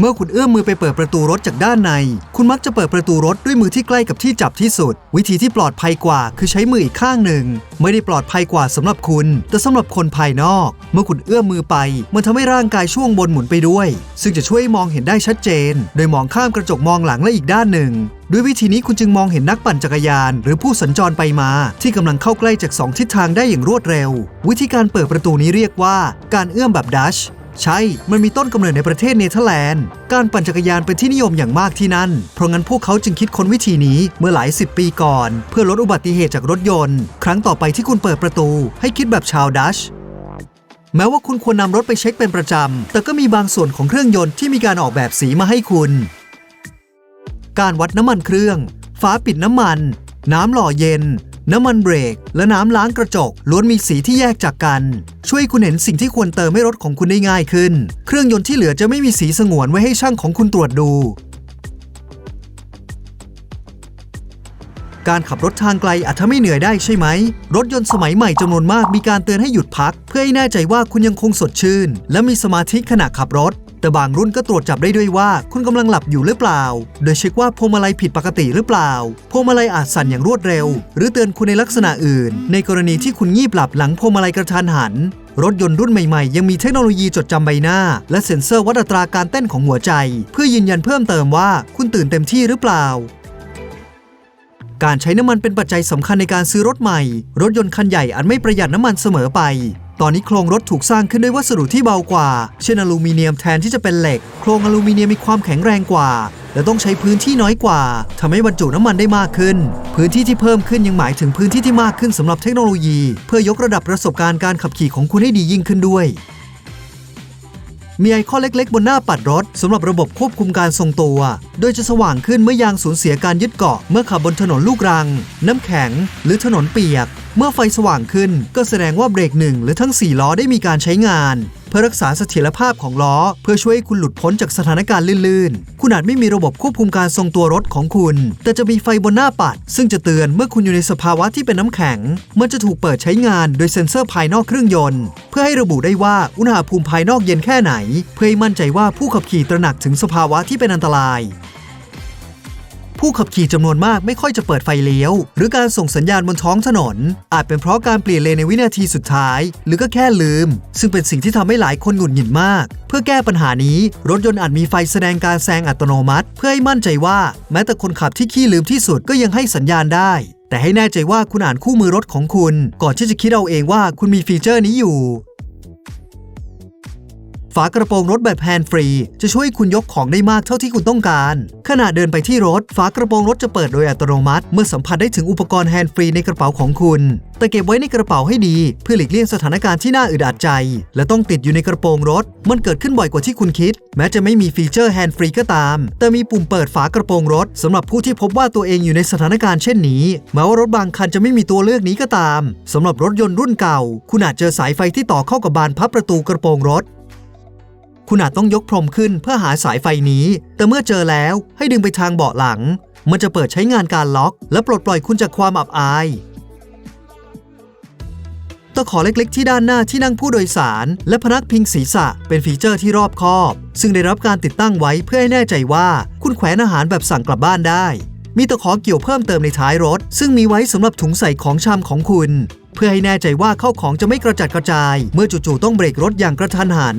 เมื่อคุณเอื้อมมือไปเปิดประตูรถจากด้านใน คุณมักจะเปิดประตูรถด้วยมือที่ใกล้กับที่จับที่สุด วิธีที่ปลอดภัยกว่าคือใช้มืออีกข้างหนึ่ง ไม่ได้ปลอดภัยกว่าสำหรับคุณ แต่สำหรับคนภายนอก เมื่อคุณเอื้อมมือไป มันทำให้ร่างกายช่วงบนหมุนไปด้วย ซึ่งจะช่วยมองเห็นได้ชัดเจน โดยมองข้ามกระจกมองหลังและอีกด้านหนึ่งด้วยวิธีนี้คุณจึงมองเห็นนักปั่นจักรยาน หรือผู้สัญจรไปมา ที่กำลังเข้าใกล้จากสองทิศทางได้อย่างรวดเร็ว วิธีการเปิดประตูนี้เรียกว่า การเอื้อมแบบดัช ใช่ มันมีต้นกำเนิดในประเทศเนเธอร์แลนด์ การปั่นจักรยานเป็นที่นิยมอย่างมากที่นั่น เพราะงั้นพวกเขาจึงคิดค้นวิธีนี้เมื่อหลายสิบปีก่อน เพื่อลดอุบัติเหตุจากรถยนต์ ครั้งต่อไปที่คุณเปิดประตู ให้คิดแบบชาวดัชแม้ว่าคุณควรนำรถไปเช็คเป็นประจำ แต่ก็มีบางส่วนของเครื่องยนต์ที่มีการออกแบบสีมาให้คุณ การวัดน้ำมันเครื่องฝาปิดน้ำมัน น้ำหล่อเย็น น้ำมันเบรก และน้ำล้างกระจกล้วนมีสีที่แยกจากกัน ช่วยคุณเห็นสิ่งที่ควรเติมให้รถของคุณได้ง่ายขึ้น เครื่องยนต์ที่เหลือจะไม่มีสีสงวนไว้ให้ช่างของคุณตรวจดู การขับรถทางไกลอาจทำให้เหนื่อยได้ใช่ไหม รถยนต์สมัยใหม่จำนวนมากมีการเตือนให้หยุดพัก เพื่อให้แน่ใจว่าคุณยังคงสดชื่น และมีสมาธิขณะขับรถ แต่บางรุ่นก็ตรวจจับได้ด้วยว่าคุณกำลังหลับอยู่หรือเปล่า โดยเช็คว่าพวงมาลัยผิดปกติหรือเปล่า พวงมาลัยอาจสั่นอย่างรวดเร็ว หรือเตือนคุณในลักษณะอื่น ในกรณีที่คุณงีบหลับหลังพวงมาลัยกระทันหัน รถยนต์รุ่นใหม่ๆ ยังมีเทคโนโลยีจดจำใบหน้า และเซ็นเซอร์วัดอัตราการเต้นของหัวใจ เพื่อยืนยันเพิ่มเติมว่าคุณตื่นเต็มที่หรือเปล่าการใช้น้ำมันเป็นปัจจัยสำคัญในการซื้อรถใหม่ รถยนต์คันใหญ่อาจไม่ประหยัดน้ำมันเสมอไป ตอนนี้โครงรถถูกสร้างขึ้นด้วยวัสดุที่เบากว่า เช่นอลูมิเนียมแทนที่จะเป็นเหล็ก โครงอลูมิเนียมมีความแข็งแรงกว่า และต้องใช้พื้นที่น้อยกว่าทำให้บรรจุน้ำมันได้มากขึ้น พื้นที่ที่เพิ่มขึ้นยังหมายถึงพื้นที่ที่มากขึ้นสำหรับเทคโนโลยี เพื่อยกระดับประสบการณ์การขับขี่ของคุณให้ดียิ่งขึ้นด้วย มีไอคอนเล็กๆ บนหน้าปัดรถสำหรับระบบควบคุมการทรงตัว โดยจะสว่างขึ้นเมื่อยางสูญเสียการยึดเกาะเมื่อขับบนถนนลูกรัง น้ำแข็ง หรือถนนเปียก เมื่อไฟสว่างขึ้น ก็แสดงว่าเบรกหนึ่งหรือทั้ง 4 ล้อได้มีการใช้งาน เพื่อรักษาเสถียรภาพของล้อ เพื่อช่วยให้คุณหลุดพ้นจากสถานการณ์ลื่นๆ คุณอาจไม่มีระบบควบคุมการทรงตัวรถของคุณ แต่จะมีไฟบนหน้าปัด ซึ่งจะเตือนเมื่อคุณอยู่ในสภาวะที่เป็นน้ำแข็ง มันจะถูกเปิดใช้งานโดยเซ็นเซอร์ภายนอกเครื่องยนต์ เพื่อให้ระบุได้ว่าอุณหภูมิภายนอกเย็นแค่ไหน เพื่อให้มั่นใจว่าผู้ขับขี่ตระหนักถึงสภาวะที่เป็นอันตราย ผู้ขับขี่จำนวนมากไม่ค่อยจะเปิดไฟเลี้ยว หรือการส่งสัญญาณบนท้องถนน อาจเป็นเพราะการเปลี่ยนเลนในวินาทีสุดท้าย หรือก็แค่ลืม ซึ่งเป็นสิ่งที่ทำให้หลายคนหงุดหงิดมาก เพื่อแก้ปัญหานี้รถยนต์อาจมีไฟแสดงการแซงอัตโนมัติ เพื่อให้มั่นใจว่า แม้แต่คนขับที่ขี้ลืมที่สุดก็ยังให้สัญญาณได้แต่ให้แน่ใจว่าคุณอ่านคู่มือรถของคุณ ก่อนที่จะคิดเอาเองว่าคุณมีฟีเจอร์นี้อยู่ ฝากระโปรงรถแบบแฮนด์ฟรี จะช่วยคุณยกของได้มากเท่าที่คุณต้องการ ขณะเดินไปที่รถ ฝากระโปรงรถจะเปิดโดยอัตโนมัติ เมื่อสัมผัสได้ถึงอุปกรณ์แฮนด์ฟรีในกระเป๋าของคุณ แต่เก็บไว้ในกระเป๋าให้ดี เพื่อหลีกเลี่ยงสถานการณ์ที่น่าอึดอัดใจ และต้องติดอยู่ในกระโปรงรถ มันเกิดขึ้นบ่อยกว่าที่คุณคิด แม้จะไม่มีฟีเจอร์แฮนด์ฟรีก็ตาม แต่มีปุ่มเปิดฝากระโปรงรถสำหรับผู้ที่พบว่าตัวเองอยู่ในสถานการณ์เช่นนี้แม้ว่ารถบางคันจะไม่มีตัวเลือกนี้ก็ตามสำหรับรถยนต์รุ่นเก่า คุณอาจเจอสายไฟที่ต่อเข้ากับบานพับประตูกระโปรงรถ คุณอาจต้องยกพรมขึ้นเพื่อหาสายไฟนี้ แต่เมื่อเจอแล้วให้ดึงไปทางเบาะหลัง มันจะเปิดใช้งานการล็อก และปลดปล่อยคุณจากความอับอายตะขอเล็กๆ ที่ด้านหน้าที่นั่งผู้โดยสาร และพนักพิงศีรษะเป็นฟีเจอร์ที่รอบคอบ ซึ่งได้รับการติดตั้งไว้เพื่อให้แน่ใจว่าคุณแขวนอาหารแบบสั่งกลับบ้านได้ มีตะขอเกี่ยวเพิ่มเติมในท้ายรถ ซึ่งมีไว้สำหรับถุงใส่ของชำของคุณ เพื่อให้แน่ใจว่าเข้าของจะไม่กระจัดกระจาย เมื่อจู่ๆต้องเบรกรถอย่างกระทันหัน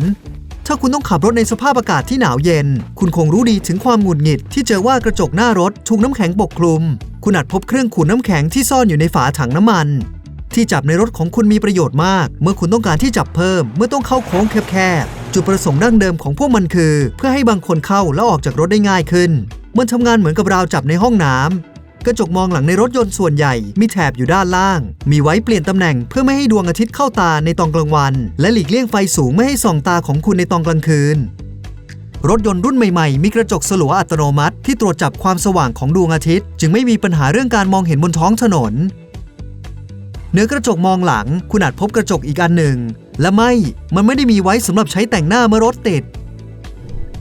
ถ้าคุณต้องขับรถในสภาพอากาศที่หนาวเย็น คุณคงรู้ดีถึงความหงุดหงิด ที่เจอว่ากระจกหน้ารถถูกน้ำแข็งปกคลุม คุณอาจพบเครื่องขูดน้ำแข็งที่ซ่อนอยู่ในฝาถังน้ำมัน ที่จับในรถของคุณมีประโยชน์มาก เมื่อคุณต้องการที่จับเพิ่ม เมื่อต้องเข้าโค้งแคบๆ จุดประสงค์ดั้งเดิมของพวกมันคือ เพื่อให้บางคนเข้าและออกจากรถได้ง่ายขึ้น มันทำงานเหมือนกับราวจับในห้องน้ำ กระจกมองหลังในรถยนต์ส่วนใหญ่มีแถบอยู่ด้านล่าง มีไว้เปลี่ยนตำแหน่งเพื่อไม่ให้ดวงอาทิตย์เข้าตาในตอนกลางวัน และหลีกเลี่ยงไฟสูงไม่ให้ส่องตาของคุณในตอนกลางคืน รถยนต์รุ่นใหม่ๆ มีกระจกสลัวอัตโนมัติ ที่ตรวจจับความสว่างของดวงอาทิตย์ จึงไม่มีปัญหาเรื่องการมองเห็นบนท้องถนนเหนือกระจกมองหลัง คุณอาจพบกระจกอีกอันหนึ่ง และไม่ มันไม่ได้มีไว้สำหรับใช้แต่งหน้าเมื่อรถติด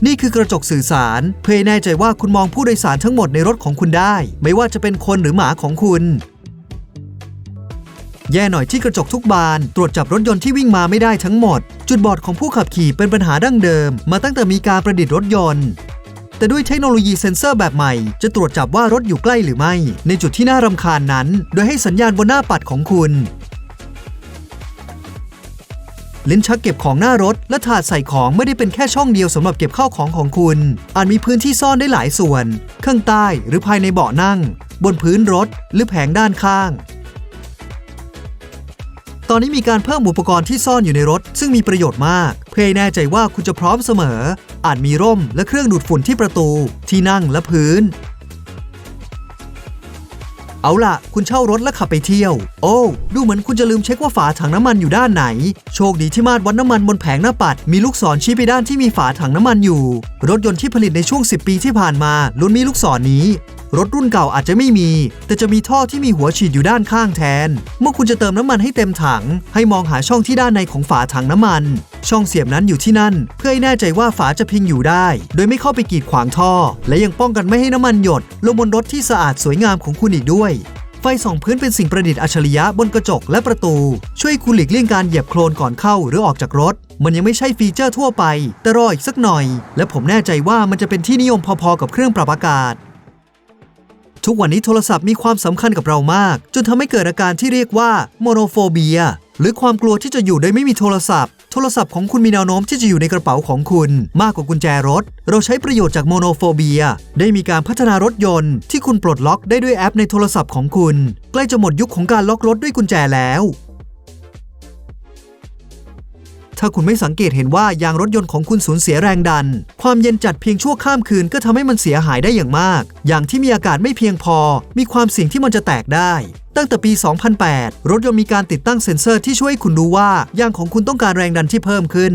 นี่คือกระจกสื่อสาร เพื่อให้แน่ใจว่าคุณมองผู้โดยสารทั้งหมดในรถของคุณได้ ไม่ว่าจะเป็นคนหรือหมาของคุณ แย่หน่อยที่กระจกทุกบาน ตรวจจับรถยนต์ที่วิ่งมาไม่ได้ทั้งหมด จุดบอดของผู้ขับขี่เป็นปัญหาดั้งเดิม มาตั้งแต่มีการประดิษฐ์รถยนต์แต่ด้วยเทคโนโลยีเซ็นเซอร์แบบใหม่ จะตรวจจับว่ารถอยู่ใกล้หรือไม่ ในจุดที่น่ารำคาญนั้น โดยให้สัญญาณบนหน้าปัดของคุณ ลิ้นชักเก็บของหน้ารถ และถาดใส่ของไม่ได้เป็นแค่ช่องเดียวสำหรับเก็บข้าวของของคุณ อาจมีพื้นที่ซ่อนได้หลายส่วน ข้างใต้หรือภายในเบาะนั่ง บนพื้นรถ หรือแผงด้านข้าง ตอนนี้มีการเพิ่มอุปกรณ์ที่ซ่อนอยู่ในรถ ซึ่งมีประโยชน์มาก เพื่อให้แน่ใจว่าคุณจะพร้อมเสมอ อาจมีร่มและเครื่องดูดฝุ่นที่ประตู ที่นั่งและพื้น เอาล่ะ คุณเช่ารถและขับไปเที่ยว โอ้ ดูเหมือนคุณจะลืมเช็คว่าฝาถังน้ำมันอยู่ด้านไหน โชคดีที่มาตรวัดน้ำมันบนแผงหน้าปัด มีลูกศรชี้ไปด้านที่มีฝาถังน้ำมันอยู่ รถยนต์ที่ผลิตในช่วง 10 ปีที่ผ่านมาล้วนมีลูกศรนี้ รถรุ่นเก่าอาจจะไม่มี แต่จะมีท่อที่มีหัวฉีดอยู่ด้านข้างแทน เมื่อคุณจะเติมน้ำมันให้เต็มถัง ให้มองหาช่องที่ด้านในของฝาถังน้ำมัน ช่องเสียบนั้นอยู่ที่นั่น เพื่อให้แน่ใจว่าฝาจะพิงอยู่ได้ โดยไม่เข้าไปกีดขวางท่อ และยังป้องกันไม่ให้น้ำมันหยด ลงบนรถที่สะอาดสวยงามของคุณอีกด้วย ไฟส่องพื้นเป็นสิ่งประดิษฐ์อัจฉริยะบนกระจกและประตู ช่วยคุณหลีกเลี่ยงการเหยียบโคลนก่อนเข้าหรือออกจากรถ มันยังไม่ใช่ฟีเจอร์ทั่วไป แต่รออีกสักหน่อย และผมแน่ใจว่ามันจะเป็นที่นิยมพอๆกับเครื่องปรับอากาศ ทุกวันนี้โทรศัพท์มีความสำคัญกับเรามาก จนทำให้เกิดอาการที่เรียกว่าโมโนโฟเบีย หรือความกลัวที่จะอยู่โดยไม่มีโทรศัพท์ โทรศัพท์ของคุณมีแนวโน้มที่จะอยู่ในกระเป๋าของคุณ มากกว่ากุญแจรถ เราใช้ประโยชน์จากโมโนโฟเบีย ได้มีการพัฒนารถยนต์ที่คุณปลดล็อกได้ด้วยแอปในโทรศัพท์ของคุณ ใกล้จะหมดยุคของการล็อกรถด้วยกุญแจแล้ว ถ้าคุณไม่สังเกตเห็นว่ายางรถยนต์ของคุณสูญเสียแรงดัน ความเย็นจัดเพียงชั่วข้ามคืนก็ทำให้มันเสียหายได้อย่างมาก อย่างที่มีอากาศไม่เพียงพอ มีความเสี่ยงที่มันจะแตกได้ ตั้งแต่ปี 2008 รถยนต์มีการติดตั้งเซ็นเซอร์ที่ช่วยให้คุณรู้ว่ายางของคุณต้องการแรงดันที่เพิ่มขึ้น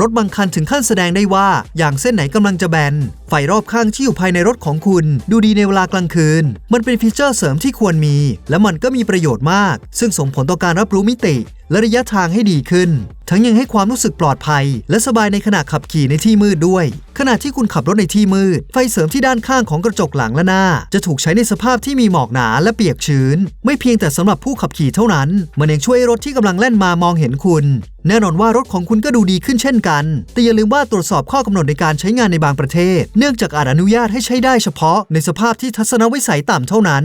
รถบางคันถึงขั้นแสดงได้ว่า อย่างเส้นไหนกำลังจะแบน ไฟรอบข้างที่อยู่ภายในรถของคุณ ดูดีในเวลากลางคืน มันเป็นฟีเจอร์เสริมที่ควรมี และมันก็มีประโยชน์มาก ซึ่งส่งผลต่อการรับรู้มิติ และระยะทางให้ดีขึ้น ทั้งยังให้ความรู้สึกปลอดภัย และสบายในขณะขับขี่ในที่มืดด้วย ขณะที่คุณขับรถในที่มืด ไฟเสริมที่ด้านข้างของกระจกหลังและหน้า จะถูกใช้ในสภาพที่มีหมอกหนาและเปียกชื้น ไม่เพียงแต่สำหรับผู้ขับขี่เท่านั้น มันยังช่วยให้รถที่กำลังแล่นมามองเห็นคุณ แน่นอนว่ารถของคุณก็ดูดีขึ้นเช่นกัน แต่อย่าลืมว่าตรวจสอบข้อกำหนดในการใช้งานในบางประเทศเนื่องจากอาจอนุญาตให้ใช้ได้เฉพาะในสภาพที่ทัศนวิสัยต่ำเท่านั้น